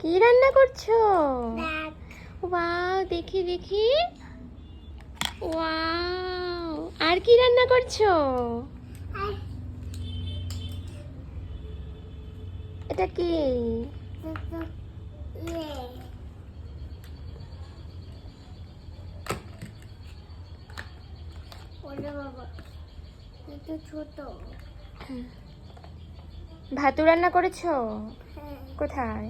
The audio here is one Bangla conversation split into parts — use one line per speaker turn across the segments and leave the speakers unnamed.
কি রান্না করছ?
দেখ
ওয়াও দেখি দেখি। ওয়াও আর কি রান্না করছ? এটা কি?
ছোট।
ভাতু রান্না করেছ?
হ্যাঁ।
কোথায়?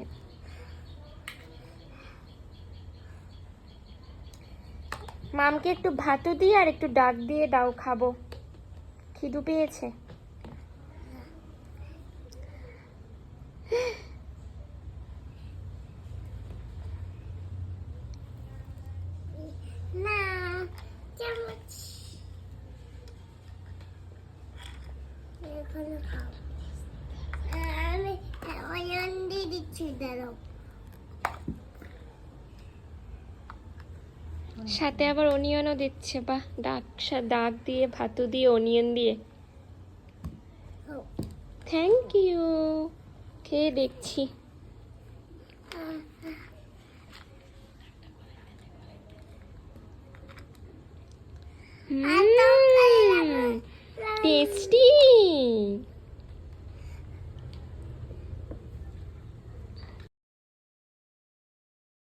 মামকে একটু ভাতু দিয়ে আর একটু ডাক দিয়ে দাও খাব। খিদু পেয়েছে।
না
সাথে আবার অনিয়নও দিচ্ছে বাহ ডাক ডাক দিয়ে ভাতু দিয়ে অনিয়ন দিয়ে। থ্যাংক ইউ খেয়ে দেখছি। টেস্টি।